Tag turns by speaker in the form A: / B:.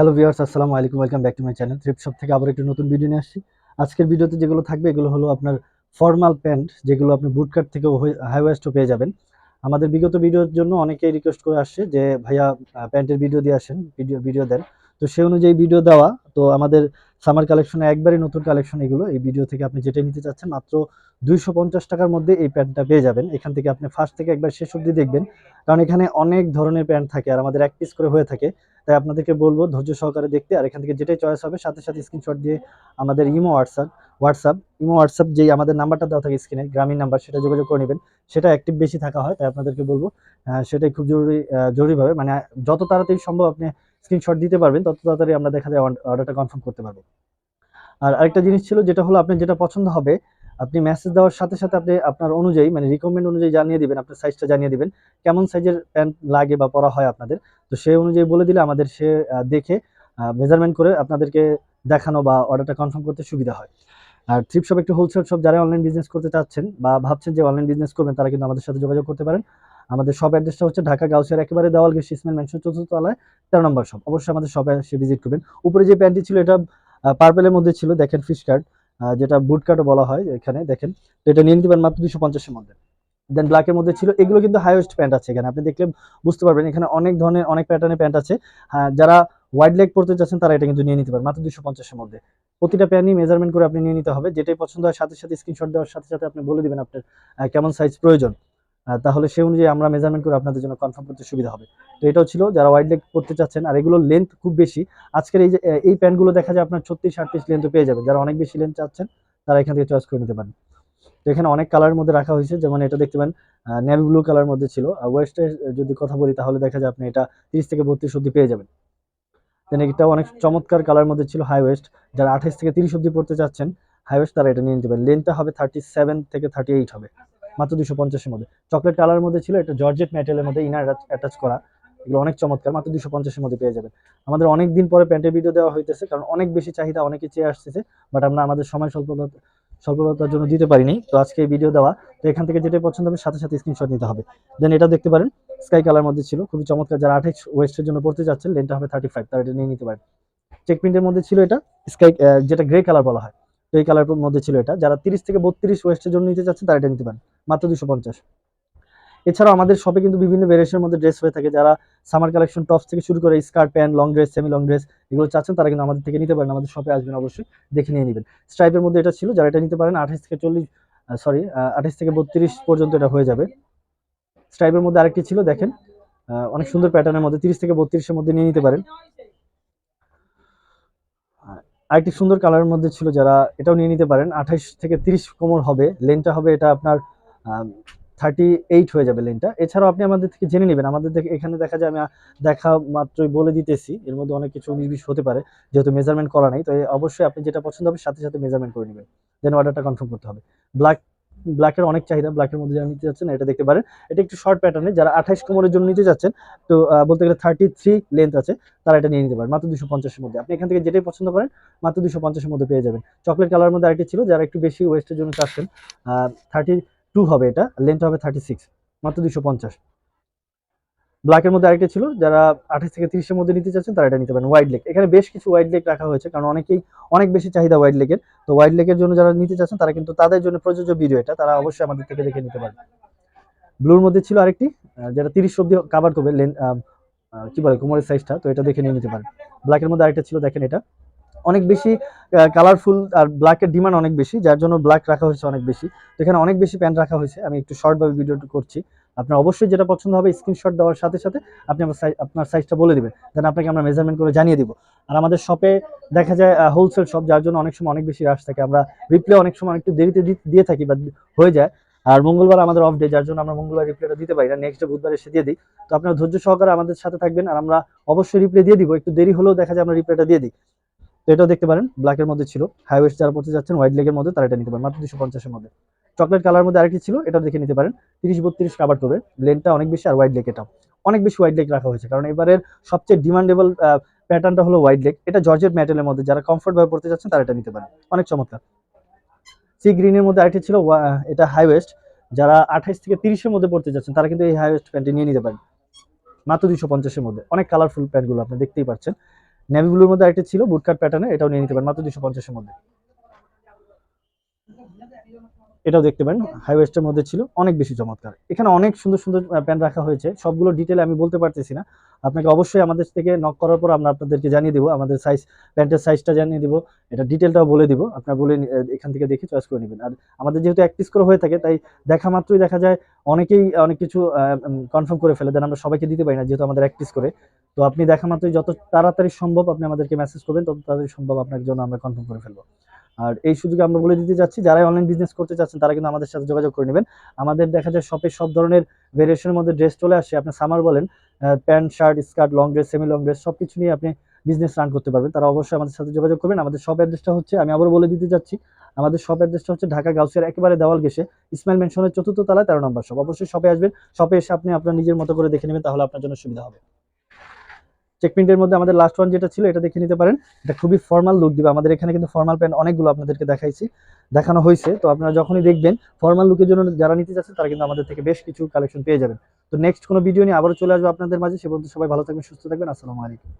A: Hello viewers আসসালামু আলাইকুম welcome back to my channel thrift shop থেকে আবার একটি নতুন ভিডিও নিয়ে আসছি। আজকের ভিডিওতে যেগুলো থাকবে, এগুলো হলো আপনার ফর্মাল প্যান্ট যেগুলো আপনি বুটকাট থেকে হাই ওয়েস্টও পেয়ে যাবেন। আমাদের বিগত ভিডিওর জন্য অনেকেই রিকোয়েস্ট করে আসছে যে, ভাইয়া প্যান্টের ভিডিও দিয়ে আসেন ভিডিও ভিডিও দেন। তো সেই অনুযায়ী ভিডিও দেওয়া, তো আমাদের সামার কালেকশনে একবারই নতুন কালেকশন এগুলো, এই ভিডিও থেকে আপনি যেটা নিতে চাচ্ছেন, মাত্র দুইশো পঞ্চাশ টাকার মধ্যে এই প্যান্টটা পেয়ে যাবেন। এখান থেকে আপনি ফার্স্ট থেকে একবার শেষ অবধি দেখবেন, কারণ এখানে অনেক ধরনের প্যান্ট থাকে, আর আমাদের এক পিস করে হয়ে থাকে। তাই আপনাদেরকে বলব ধৈর্য সহকারে দেখতে, আর এখান থেকে যেটাই চয়েস হবে সাথে সাথে স্ক্রিনশট দিয়ে আমাদের Imo, WhatsApp WhatsApp, Imo, WhatsApp যেই আমাদের নাম্বারটা দেওয়া থাকে স্ক্রিনে গ্রামীণ নাম্বার সেটা যোগাযোগ করে নেবেন। সেটা অ্যাক্টিভ বেশি থাকা হয়, তাই আপনাদেরকে বলব সেটাই খুব জরুরি জরুরিভাবে। মানে যত তাড়াতাড়ি সম্ভব আপনি স্ক্রিনশট দিতে পারবেন, তত তাড়াতাড়ি আমরা দেখা যায় অর্ডারটা কনফার্ম করতে পারব। আর আরেকটা জিনিস ছিল, যেটা হলো আপনার যেটা পছন্দ হবে আপনি মেসেজ দেওয়ার সাথে সাথে আপনি আপনার অনুযায়ী মানে রিকমেন্ড অনুযায়ী জানিয়ে দিবেন, আপনার সাইজটা জানিয়ে দিবেন, কেমন সাইজের প্যান্ট লাগে বা পরা হয় আপনাদের। তো সেই অনুযায়ী বলে দিলে আমাদের সে দেখে মেজারমেন্ট করে আপনাদেরকে দেখানো বা অর্ডারটা কনফার্ম করতে সুবিধা হয়। আর থ্রিপ শপ একটু হোলসেল শপ যারা অনলাইন বিজনেস করতে চাচ্ছেন বা ভাবছেন যে অনলাইন বিজনেস করবেন, তারা কিন্তু আমাদের সাথে যোগাযোগ করতে পারেন। আমাদের শপ অ্যাড্রেসটা হচ্ছে ঢাকা গাউসিয়ার একেবারে দেওয়াল গেছি ইসমাইল মেনশন চতুর্থ তলায় তেরো নম্বর শপ অবশ্যই আমাদের শপে এসে ভিজিট করবেন। উপরে যে প্যান্টটি ছিল, এটা পার্পেলের মধ্যে ছিল, দেখেন ফিশ কার্ড যেটা বুট কার্ডও বলা হয় এখানে দেখেন। তো এটা নিয়ে নিতে পারেন মাত্র দুশো পঞ্চাশের মধ্যে। দেন ব্ল্যাকের মধ্যে ছিল এগুলো কিন্তু হাইয়েস্ট প্যান্ট আছে এখানে। আপনি দেখলে বুঝতে পারবেন এখানে অনেক ধরনের অনেক প্যাটার্নের প্যান্ট আছে। হ্যাঁ, যারা ওয়াইড লেগ পড়তে চাচ্ছেন তারা এটা কিন্তু নিয়ে নিতে পারেন মাত্র দুশো পঞ্চাশের মধ্যে। প্রতিটা প্যান্টই মেজারমেন্ট করে আপনি নিয়ে নিতে হবে। যেটাই পছন্দ হয় সাথে সাথে স্ক্রিনশট দেওয়ার সাথে সাথে আপনি বলে দিবেন আপনার কেমন সাইজ প্রয়োজন। তাহলে সেই অনুযায়ী আমরা মেজারমেন্ট করে আপনাদের জন্য কনফার্ম করতে সুবিধা হবে। তো এটাও ছিল যারা ওয়াইড লেগ পড়তে চাচ্ছেন, আর এগুলোর লেন্থ খুব বেশি। আজকের এই যে এই প্যান্টগুলো দেখা যায় আপনার ছত্রিশ, আটত্রিশ লেন্থ পেয়ে যাবেন। যারা অনেক বেশি লেন্থ চাচ্ছেন, তারা এখান থেকে চয়েস করে নিতে পারেন। তো এখানে অনেক কালারের মধ্যে রাখা হয়েছে। যেমন এটা দেখতে পারেন নেভি ব্লু কালার মধ্যে ছিল। আর ওয়েস্টের যদি কথা বলি, তাহলে দেখা যায় আপনি এটা তিরিশ থেকে বত্রিশ অব্দি পেয়ে যাবেন। দেন এটা অনেক চমৎকার কালার মধ্যে ছিল হাই ওয়েস্ট যারা আঠাইশ থেকে তিরিশ অব্দি পড়তে চাচ্ছেন হাই ওয়েস্ট তারা এটা নিয়ে নিতে পারেন। লেন্থটা হবে থার্টি সেভেন থেকে থার্টি এইট হবে। মাত্র দুশো পঞ্চাশের মধ্যে। চকলেট কালার মধ্যে ছিল, এটা জর্জেট ম্যাটেরিয়ালের মধ্যে ইনার অ্যাটাচ করা। এগুলো অনেক চমৎকার, মাত্র দুশো পঞ্চাশের মধ্যে পেয়ে যাবেন। আমাদের অনেক দিন পরে প্যান্টের ভিডিও দেওয়া হইতেছে, কারণ অনেক বেশি চাহিদা অনেকে চেয়ে আসতেছে বাট আমরা আমাদের সময় স্বল্পতা, স্বল্পতার জন্য দিতে পারিনি। তো আজকে এই ভিডিও দেওয়া, তো এখান থেকে যেটা পছন্দ হবে, সাথে সাথে স্ক্রিনশট নিতে হবে। দেন এটা দেখতে পারেন স্কাই কালার মধ্যে ছিল, খুবই চমৎকার। যারা আঠাইশ ওয়েস্টের জন্য পড়তে যাচ্ছেন লেনটা হবে থার্টি ফাইভ তারা এটা নিয়ে নিতে পারেন। চেক প্রিন্টের মধ্যে ছিল এটা স্কাই যেটা গ্রে কালার বলা হয় তো এই কালার মধ্যে ছিল এটা। যারা তিরিশ থেকে বত্রিশ ওয়েস্টের জন্য নিতে চাচ্ছেন তারা এটা নিতে পারেন। মাত্র দুশো পঞ্চাশ। এছাড়াও আমাদের শপে কিন্তু বিভিন্ন ভেরিয়েশনের মধ্যে ড্রেস হয়ে থাকে। যারা সামার কালেকশন টপস থেকে শুরু করে skirt pant long dress semi long dress এগুলো চাচ্ছেন, তারা কিন্তু আমাদের থেকে নিতে পারেন। আমাদের শপে আসবেন অবশ্যই, দেখে নিয়ে নেবেন। স্ট্রাইপের মধ্যে এটা ছিল, যারা এটা নিতে পারেন, আঠাশ থেকে চল্লিশ সরি আঠাশ থেকে বত্রিশ পর্যন্ত এটা হয়ে যাবে। স্ট্রাইপের মধ্যে আরেকটি ছিল, দেখেন অনেক সুন্দর প্যাটার্নের মধ্যে তিরিশ থেকে বত্রিশের মধ্যে নিয়ে নিতে পারেন। আরেকটি সুন্দর কালারের মধ্যে ছিল, যারা এটাও নিয়ে নিতে পারেন। আঠাশ থেকে তিরিশ কোমর হবে লেনটা হবে এটা আপনার থার্টি এইট হয়ে যাবে লেনটা এছাড়াও আপনি আমাদের থেকে জেনে নেবেন। আমাদের থেকে এখানে দেখা যায় আমি দেখা মাত্রই বলে দিতেছি। এর মধ্যে অনেক কিছু উনিশ হতে পারে, যেহেতু মেজারমেন্ট করা নাই। তো অবশ্যই আপনি যেটা পছন্দ হবে, সাথে সাথে মেজারমেন্ট করে নেবেন। দেন অর্ডারটা কনফার্ম করতে হবে। ব্ল্যাক ব্ল্যাকের অনেক চাহিদা। ব্ল্যাকের মধ্যে যারা নিতে যাচ্ছেন, এটা দেখতে পারেন। এটা একটু শর্ট প্যাটার্নে যারা আঠাইশ কোমরের জন্য নিতে যাচ্ছেন, তো বলতে গেলে থার্টি থ্রি লেন্থ আছে, তারা এটা নিয়ে নিতে পারেন। মাত্র দুশো পঞ্চাশের মধ্যে। আপনি এখান থেকে যেটাই পছন্দ করেন, মাত্র দুশো পঞ্চাশের মধ্যে পেয়ে যাবেন। চকলেট কালার মধ্যে আরেকটি ছিল, যারা একটু বেশি ওয়েস্টের জন্য চাচ্ছেন থার্টি টু হবে এটা লেন্থ হবে থার্টি সিক্স মাত্র দুশো পঞ্চাশ। ব্ল্যাকের মধ্যে আরেকটা ছিল, যারা আঠাশ থেকে তিরিশের মধ্যে নিতে চাচ্ছেন, তারা এটা নিতে পারেন। ওয়াইড লেগ এখানে বেশ কিছু ওয়াইড লেগ রাখা হয়েছে, কারণ অনেকেই অনেক বেশি চাহিদা ওয়াইড লেকের তো ওয়াইড লেকের জন্য যারা নিতে চাচ্ছেন, তারা কিন্তু তাদের জন্য প্রযোজ্য ভিডিও এটা, তারা অবশ্যই আমাদের থেকে দেখে নিতে পারেন ব্লুর মধ্যে ছিল আরেকটি যেটা তিরিশ অব্দি কাভার করবে লেন কি বলে, কোমরের সাইজটা তো এটা দেখে নিয়ে নিতে পারেন। ব্ল্যাকের মধ্যে আরেকটা ছিল, দেখেন এটা। অনেক বেশি কালারফুল আর ব্ল্যাকের ডিমান্ড অনেক বেশি, যার জন্য ব্ল্যাক রাখা হয়েছে অনেক বেশি। তো এখানে অনেক বেশি প্যান্ট রাখা হয়েছে, আমি একটু শর্টভাবে ভিডিওটা করছি। আপনার অবশ্যই যেটা পছন্দ হবে স্ক্রিনশট দেওয়ার সাথে সাথে আপনি আপনার সাইজটা বলে দিবেন দেন আপনাকে আমরা মেজারমেন্ট করে জানিয়ে দিব। আর আমাদের শপে দেখা যায় হোলসেল শপ যার জন্য অনেক সময় অনেক বেশি রাশ থাকে। আমরা রিপ্লে অনেক সময় একটু দেরিতে দিয়ে থাকি বা হয়ে যায়। আর মঙ্গলবার আমাদের অফ ডে যার জন্য আমরা মঙ্গলবার রিপ্লেটা দিতে পারি না নেক্সট ডে বুধবার এসে দিয়ে দিই। তো আপনারা ধৈর্য সহকারে আমাদের সাথে থাকবেন, আর আমরা অবশ্যই রিপ্লে দিয়ে দিব। একটু দেরি হলেও দেখা যায় আমরা রিপ্লেটা দিয়ে দিই। তো এটাও দেখতে পারেন ব্ল্যাকের মধ্যে ছিল। হাইওয়েস্ট যারা পড়তে যাচ্ছেন হোয়াইট লেগের মধ্যে তারা এটা নিতে পারেন, মাত্র দুশো পঞ্চাশের মধ্যে। চকলেট কালার মধ্যে আরেকটি ছিল এটা দেখে নিতে পারেন। তিরিশ বত্রিশ কাবার করবে লেনটা অনেক বেশি আর হোয়াইট লেগ এটাও। অনেক বেশি হোয়াইট লেগ রাখা হয়েছে, কারণ এবারের সবচেয়ে ডিমান্ডেবল প্যাটার্নটা হলো হোয়াইট লেগ এটা জর্জেট ম্যাটেরিয়ালের মধ্যে, যারা কমফোর্ট ভাবে পড়তে যাচ্ছেন, তারা এটা নিতে পারেন। অনেক চমৎকার। সি গ্রিনের মধ্যে আরেকটি ছিল এটা হাইওয়েস্ট যারা আঠাইশ থেকে তিরিশের মধ্যে পড়তে যাচ্ছেন, তারা কিন্তু এই হাইওয়েস্ট প্যান্টটি নিয়ে নিতে পারেন। মাত্র দুশো পঞ্চাশের মধ্যে। অনেক কালারফুল প্যান্টগুলো আপনি দেখতেই পাচ্ছেন। নেভি ব্লুর মধ্যে একটা ছিল বুটকাট প্যাটার্নে এটাও নিয়ে নিতে পারেন, মাত্র দুশো পঞ্চাশের মধ্যে। এটাও দেখতে পারেন হাই ওয়েস্টের মধ্যে ছিল, অনেক বেশি চমৎকার। এখানে অনেক সুন্দর সুন্দর প্যান্ট রাখা হয়েছে, সবগুলো ডিটেলে আমি বলতে পারতেছি না। আপনাকে অবশ্যই আমাদের থেকে নক করার পর আমরা আপনাদেরকে জানিয়ে দিব, আমাদের সাইজ প্যান্টের সাইজটা জানিয়ে দিব, এটা ডিটেলটাও বলে দিব, আপনার বলে এখান থেকে দেখে চয়েস করে নেবেন। আর আমাদের যেহেতু এক পিস করে হয়ে থাকে, তাই দেখা মাত্রই দেখা যায়, অনেকেই অনেক কিছু কনফার্ম করে ফেলে দেন, আমরা সবাইকে দিতে পারি না, যেহেতু আমাদের এক পিস করে। তো আপনি দেখা মাত্রই যত তাড়াতাড়ি সম্ভব আপনি আমাদেরকে মেসেজ করবেন, তত তাড়াতাড়ি সম্ভব আপনার জন্য আমরা কনফার্ম করে ফেলব। আর এই সুযোগে আমরা বলে দিতে যাচ্ছি, যারাই অনলাইন বিজনেস করতে চাচ্ছেন, তারা কিন্তু আমাদের সাথে যোগাযোগ করে নেবেন। আমাদের দেখা যায় শপে সব ধরনের ভেরিয়েশনের মধ্যে ড্রেস চলে আসে। আপনি সামার বলেন pant shirt skirt long dress semi long dress সব কিছু নিয়ে আপনি বিজনেস রান করতে পারবেন। তারা অবশ্যই আমাদের সাথে যোগাযোগ করবেন। আমাদের শপ অ্যাড্রেসটা হচ্ছে, আমি আবার বলে দিতে যাচ্ছি, আমাদের শপ অ্যাড্রেসটা হচ্ছে ঢাকা গাউসিয়ার একেবারে দেওয়াল গেছে ইসমাইল মেনশনের চতুর্থ তলায় তেরো নম্বর শপ অবশ্যই শপে আসবেন শপে এসে আপনি আপনার নিজের মতো করে দেখে নেবেন, তাহলে আপনার জন্য সুবিধা হবে। চেক প্রিন্টের মধ্যে আমাদের লাস্ট ওয়ান যেটা ছিল, এটা দেখে নিতে পারেন। এটা খুবই ফর্মাল লুক দিবে। আমাদের এখানে কিন্তু ফর্মাল প্যান্ট অনেকগুলো আপনাদেরকে দেখাইছি, দেখানো হয়েছে। তো আপনারা যখনই দেখবেন ফর্মাল লুকের জন্য যারা নিতে চাচ্ছেন, তারা কিন্তু আমাদের থেকে বেশ কিছু কালেকশন পেয়ে যাবেন। তো নেক্সট কোনো ভিডিও নিয়ে আবারও চলে আসব আপনাদের মাঝে। সে বলতে সবাই ভালো থাকবেন, সুস্থ থাকবেন। আসসালামু আলাইকুম।